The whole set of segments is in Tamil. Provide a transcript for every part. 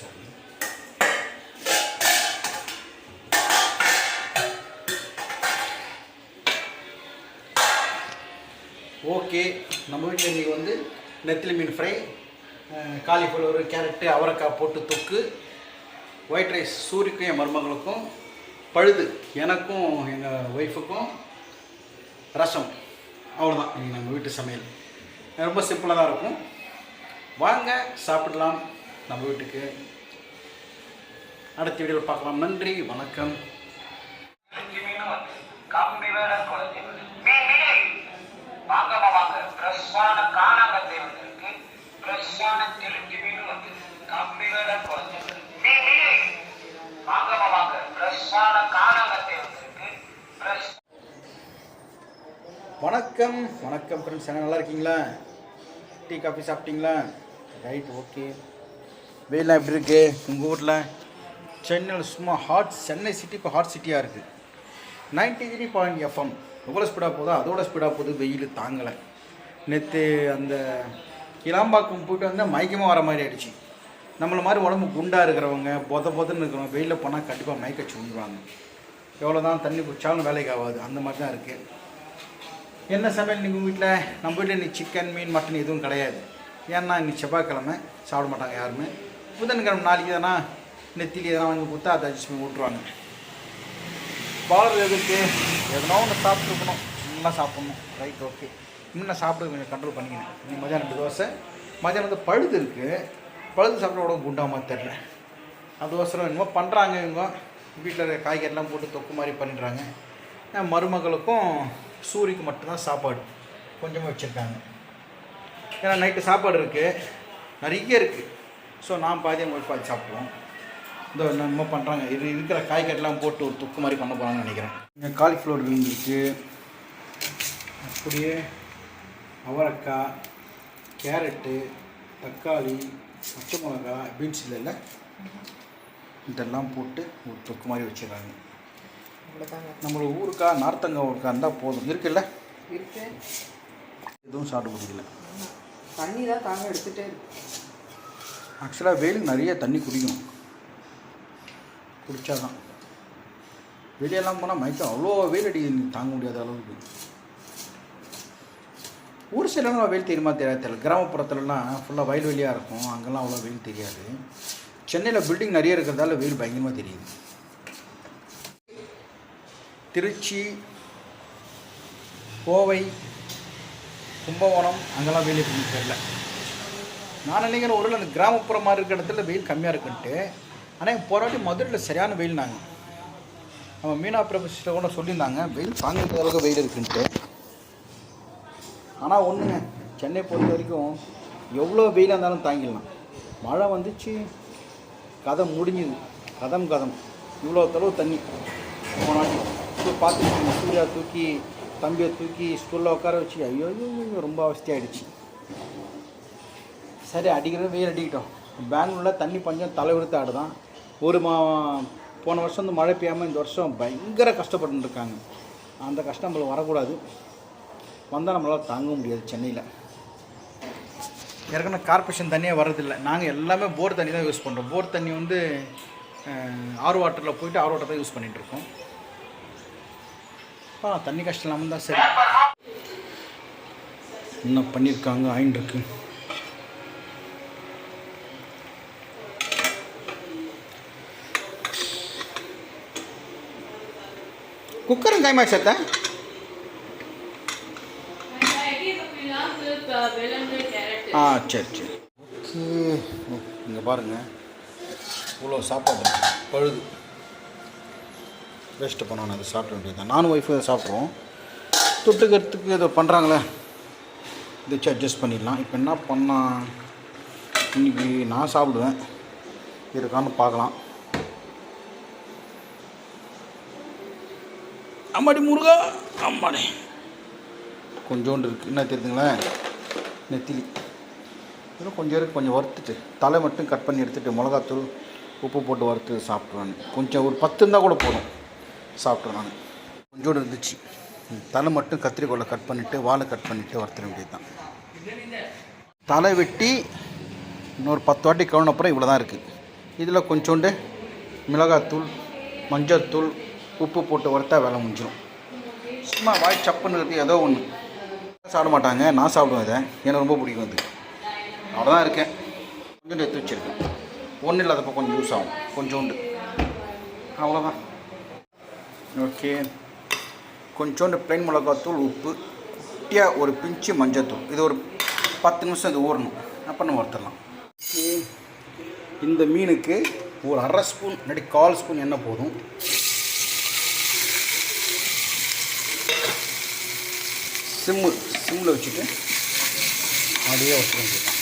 சரி. ஓகே நம்ம வீட்டில் இன்றைக்கி வந்து நெத்திலி மீன் ஃப்ரை காலிஃப்ளவர் கேரட்டு அவரைக்காய் போட்டு தொக்கு ஒயிட் ரைஸ் சூரிக்கும் என் மருமகளுக்கும் பழுது எனக்கும் எங்கள் ஒய்ஃபுக்கும் ரசம். அவ்வளோதான் இன்னைக்கு நம்ம வீட்டு சமையல். ரொம்ப சிம்பிளாக தான் இருக்கும். வாங்க சாப்பிடலாம். நம்ம வீட்டுக்கு. அடுத்த வீடியோவில் பார்க்கலாம். நன்றி வணக்கம். வணக்கம் வணக்கம் ஃப்ரெண்ட்ஸ் என்ன நல்லா இருக்கீங்களா? டீ காஃபி சாப்பிட்டீங்களா? ரைட் ஓகே வெயிலாம் எப்படி இருக்குது உங்கள் ஊரில்? சென்னையில் சும்மா ஹாட் சென்னை சிட்டி இப்போ ஹாட் சிட்டியாக இருக்குது நைன்டி த்ரீ பாயிண்ட் எஃப்எம் எவ்வளோ ஸ்பீடாக போதோ அதோட ஸ்பீடாக போகுது. வெயில் தாங்கலை. நேற்று அந்த கிளாம்பாக்கம் போயிட்டு வந்தால் மயக்கமாக வர மாதிரி ஆயிடுச்சு. நம்மளை மாதிரி உடம்பு குண்டாக இருக்கிறவங்க பொத பொதன்னு இருக்கிறவங்க வெயிலில் போனால் கண்டிப்பாக மயக்கச்சு விழுந்துருவாங்க எவ்வளோ தான் தண்ணி குடித்தாலும் வேலைக்கு ஆகாது. அந்த மாதிரி தான் இருக்குது என்ன சமையல் நீங்கள் வீட்டில் நம்ம வீட்டில் இன்னைக்கு சிக்கன் மீன் மட்டன் எதுவும் கிடையாது. ஏன்னா இன்னைக்கு செவ்வாய்க்கிழமை. சாப்பிட மாட்டாங்க யாருமே. புதன்கிழமை நாளைக்கு எதனா நெத்திலி எதனா வாங்கி கொடுத்தா அதை அட்ஜஸ்ட் பண்ணி விட்ருவாங்க பாலர் எதுக்கு? எதனா ஒன்று சாப்பிட்டுருக்கணும் நல்லா சாப்பிட்ணும். ரைட் ஓகே இன்னும் நான் சாப்பிட கொஞ்சம் கண்ட்ரோல் பண்ணிக்கிறேன் இன்னைக்கு மதியானம் ரெண்டு தோசை. மதியானம் வந்து பழுது இருக்குது பழுது சாப்பிட உடம்பு குண்டாமல் தெரில அதுவசரம் என்னமோ பண்ணுறாங்க இவங்க. வீட்டில் காய்கறிலாம் போட்டு தொக்கு மாதிரி பண்ணிடுறாங்க. மருமகளுக்கும் சூரிக்கு மட்டும்தான் சாப்பாடு கொஞ்சமாக வச்சுருக்காங்க. ஏன்னா நைட்டு சாப்பாடு இருக்குது நிறைய இருக்குது ஸோ நான் பாதி எங்கள் பாதி சாப்பிடுவோம் இந்த நம்ம பண்ணுறாங்க இது இருக்கிற காய்கறிலாம் போட்டு ஒரு தொக்கு மாதிரி பண்ண போகிறாங்கன்னு நினைக்கிறேன். இங்கே காலிஃப்ளவர் இருந்துருக்கு அப்படியே அவரைக்காய் கேரட்டு தக்காளி பச்சை மிளகா பீன்ஸ் இல்லைல்ல இதெல்லாம் போட்டு ஒரு தொக்கு மாதிரி வச்சிடுறாங்க. நம்மளோட ஊருக்கா நார்த்தங்காய் ஊருக்கா இருந்தால் போதும். இருக்குல்ல? இருக்கு. எதுவும் சாப்பிட முடியல தண்ணி தான் தாங்க எடுத்துகிட்டே இருக்கு. ஆக்சுவலாக வெயில் நிறைய தண்ணி குடிக்கும் குடித்தா தான் வெளியெல்லாம் போனால் மயக்கம். அவ்வளோ வெயில் அடி தாங்க முடியாத அளவுக்கு. ஊர் சைட்லாம் வெயில் தெரியுமா தெரியாது தெரியல கிராமப்புறத்துலலாம் ஃபுல்லாக வயல்வெளியாக இருக்கும். அங்கெல்லாம் அவ்வளோ வெயில் தெரியாது. சென்னையில் பில்டிங் நிறைய இருக்கிறதால வெயில் பயங்கரமாக தெரியுது. திருச்சி கோவை கும்பகோணம் அங்கெல்லாம் வெயில் எப்படின்னு தெரில நான் நினைக்கிறேன் ஒரு அந்த கிராமப்புறம் மாதிரி இருக்கிற இடத்துல வெயில் கம்மியாக இருக்குன்ட்டு. ஆனால் போராட்டி மதுரையில் சரியான வெயில் நாங்கள் நம்ம மீனா பிரபுஷ்ட கூட சொல்லியிருந்தாங்க வெயில் தாங்குற அளவுக்கு வெயில் இருக்குன்ட்டு. ஆனால் ஒன்றுங்க சென்னை பொறுத்த வரைக்கும் எவ்வளோ வெயிலாக இருந்தாலும் தாங்கிடலாம். மழை வந்துச்சு கதம் முடிஞ்சுது. கதம் கதம். இவ்வளோ தளவு தண்ணி. போனாட்டி பார்த்து சூர்யா தூக்கி தம்பியை தூக்கி ஸ்கூலில் உட்கார வச்சு ஐயோ ஐயோ ரொம்ப அவஸ்தையாயிடுச்சு. சரி அடிக்கிறது வெயில் அடிக்கிட்டோம். பெங்களூரில் தண்ணி பஞ்சம் தலைவிடுத்து ஆடுதான். ஒரு மா போன வருஷம் வந்து மழை பெய்யாமல் இந்த வருஷம் பயங்கர கஷ்டப்பட்டுருக்காங்க அந்த கஷ்டம் நம்மளுக்கு வரக்கூடாது. வந்தால் நம்மளால் தாங்க முடியாது சென்னையில். ஏற்கனவே கார்பரேஷன் தண்ணியே வர்றதில்லை. நாங்கள் எல்லாமே போர் தண்ணி தான் யூஸ் பண்ணுறோம் போர் தண்ணி வந்து ஆர் வாட்டரில் போயிட்டு ஆர் வாட்டர் தான் யூஸ் பண்ணிகிட்ருக்கோம் இருக்கோம். தண்ணி கஷ்டம் இல்லாமல் தான் சரி. என்ன பண்ணியிருக்காங்க ஆயின் இருக்கு குக்கரும் கைமா சேர்த்த ஆ சரி சரி ஓகே இங்கே பாருங்கள் இவ்வளோ சாப்பாடு பழுது வேஸ்ட்டு பண்ணணும் அதை சாப்பிட வேண்டியது நானும் ஒய்ஃபு சாப்பிட்ருவோம் தொட்டுக்கிறதுக்கு ஏதோ பண்ணுறாங்களே இதை வச்சு அட்ஜஸ்ட் பண்ணிடலாம் இப்போ என்ன பண்ணால் இன்னைக்கு நான் சாப்பிடுவேன் இருக்கான்னு பார்க்கலாம் அம்மாடி முருகா அம்மாடி. கொஞ்சோண்டு இருக்குது என்ன தெரியுதுங்களேன் நெத்திலி. இன்னும் கொஞ்சம் இருக்கு கொஞ்சம் வறுத்துட்டு. தலை மட்டும் கட் பண்ணி எடுத்துட்டு மிளகாத்தூள் உப்பு போட்டு வறுத்து சாப்பிட்ருவேன் கொஞ்சம் ஒரு பத்து இருந்தால் கூட போதும். சாப்பிட்ருவேன் நான். கொஞ்சோண்டு இருந்துச்சு. தலை மட்டும் கத்திரிக்கோலை கட் பண்ணிவிட்டு வாழை கட் பண்ணிவிட்டு வறுத்துட வேண்டியது தான் தலை வெட்டி இன்னொரு பத்து வாட்டி கவுன அப்புறம் இவ்வளோ தான் இருக்குது இதில் கொஞ்சோண்டு மிளகாத்தூள் மஞ்சள்தூள் உப்பு போட்டு வறுத்தா வேலை முடிஞ்சிடும் சும்மா வாய் சப்புன்னு ஏதோ ஒன்று சாப்பிட மாட்டாங்க நான் சாப்பிடுவேன் இதை. எனக்கு ரொம்ப பிடிக்கும் அது. அவ்வளோதான் இருக்கேன். கொஞ்சம் எடுத்து வச்சுருக்கேன். ஒன்றும் இல்லாதப்போ கொஞ்சம் யூஸ் ஆகும். கொஞ்சோண்டு. அவ்வளோதான் ஓகே. கொஞ்சோண்டு பிளைன் மிளகாத்தூள் உப்பு. குட்டியாக ஒரு பிஞ்சு மஞ்சத்தூள். இது ஒரு பத்து நிமிஷம் இது ஊறணும். அப்போ நம்ம வறுத்துடலாம். இந்த மீனுக்கு ஒரு அரை ஸ்பூன் இல்லாட்டி கால் ஸ்பூன் எண்ணெய் போதும். சிம்மு சிம்மில் வச்சுட்டு அப்படியே வச்சுக்க வேண்டியதுதான்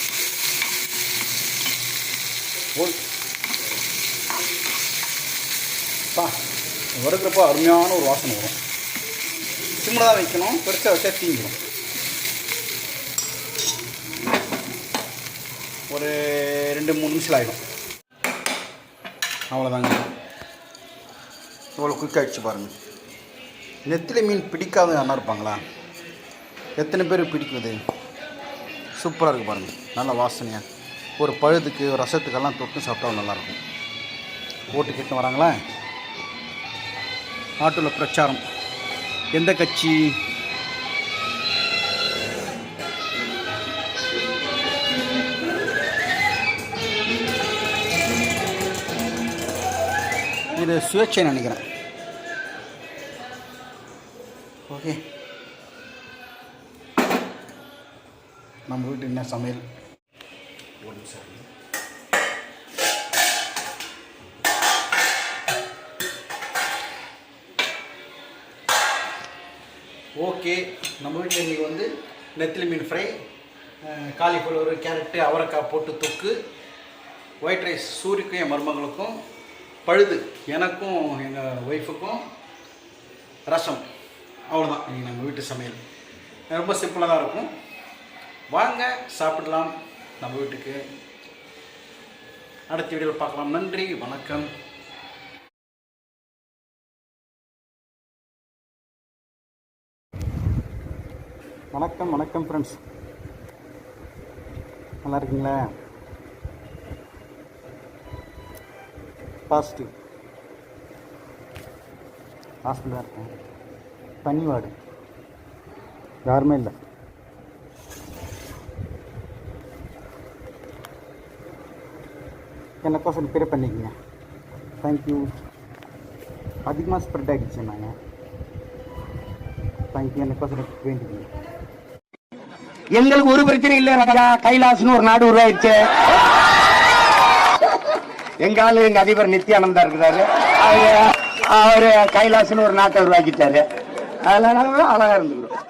பா வறுக்கிறப்போ அருமையான ஒரு வாசனை வரும். சிம்மில் தான் வைக்கணும். பெருசாக வச்சா தீஞ்சிடும் ஒரு ரெண்டு மூணு நிமிஷம் ஆகிடும் அவ்வளோதாங்க. இவ்வளோ குயிக்காகிடுச்சு பாருங்கள் நெத்திலி மீன் பிடிக்காத அண்ணா இருப்பாங்களா? எத்தனை பேர் பிடிக்குது? சூப்பராக இருக்குது பாருங்கள் நல்ல வாசனையாக ஒரு பழுதுக்கு ரசத்துக்கெல்லாம் தொட்டு சாப்பிட்டா நல்லாயிருக்கும் ஓட்டு கேட்டு வராங்களா? நாட்டில் பிரச்சாரம். எந்த கட்சி? இது சுயேட்சை நினைக்கிறேன். ஓகே. நம்ம வீட்டு என்ன சமையல்? ஒரு நிமிஷம் ஓகே நம்ம வீட்டில் இன்றைக்கி வந்து நெத்திலி மீன் ஃப்ரை காலிஃப்ளவர் கேரட்டு அவரைக்காய் போட்டு தொக்கு ஒயிட் ரைஸ் சூரிக்கும் என் மருமகளுக்கும் பழுது எனக்கும் எங்கள் ஒய்ஃபுக்கும் ரசம். அவ்வளோதான் இன்றைக்கி நம்ம வீட்டு சமையல். ரொம்ப சிம்பிளாக தான் இருக்கும். வாங்க சாப்பிடலாம். நம்ம வீட்டுக்கு. அடுத்த வீடியோவில் பார்க்கலாம். நன்றி வணக்கம். வணக்கம் வணக்கம் ஃப்ரெண்ட்ஸ் நல்லா இருக்கீங்களா? பாசிட்டிவ் ஹாஸ்பிட்டலாக இருக்கேன். தனி வார்டு யாருமே இல்லை. எனக்கோசம் ப்ரே பண்ணிக்கங்க. தேங்க்யூ அதிகமாக ஸ்ப்ரெட் ஆகிடுச்சு நாங்கள் தேங்க்யூ எனக்கோசம் வேண்டிக்கங்க. எங்களுக்கு ஒரு பிரச்சனை இல்லை ராஜா. கைலாஸ்னு ஒரு நாடு உருவாயிருச்சு எங்க ஆளு எங்க அதிபர் நித்யானந்தா இருக்கிறாரு. அவரு அவரு கைலாசுன்னு ஒரு நாட்டை உருவாக்கிட்டாரு. அதனால அழகா இருந்தது.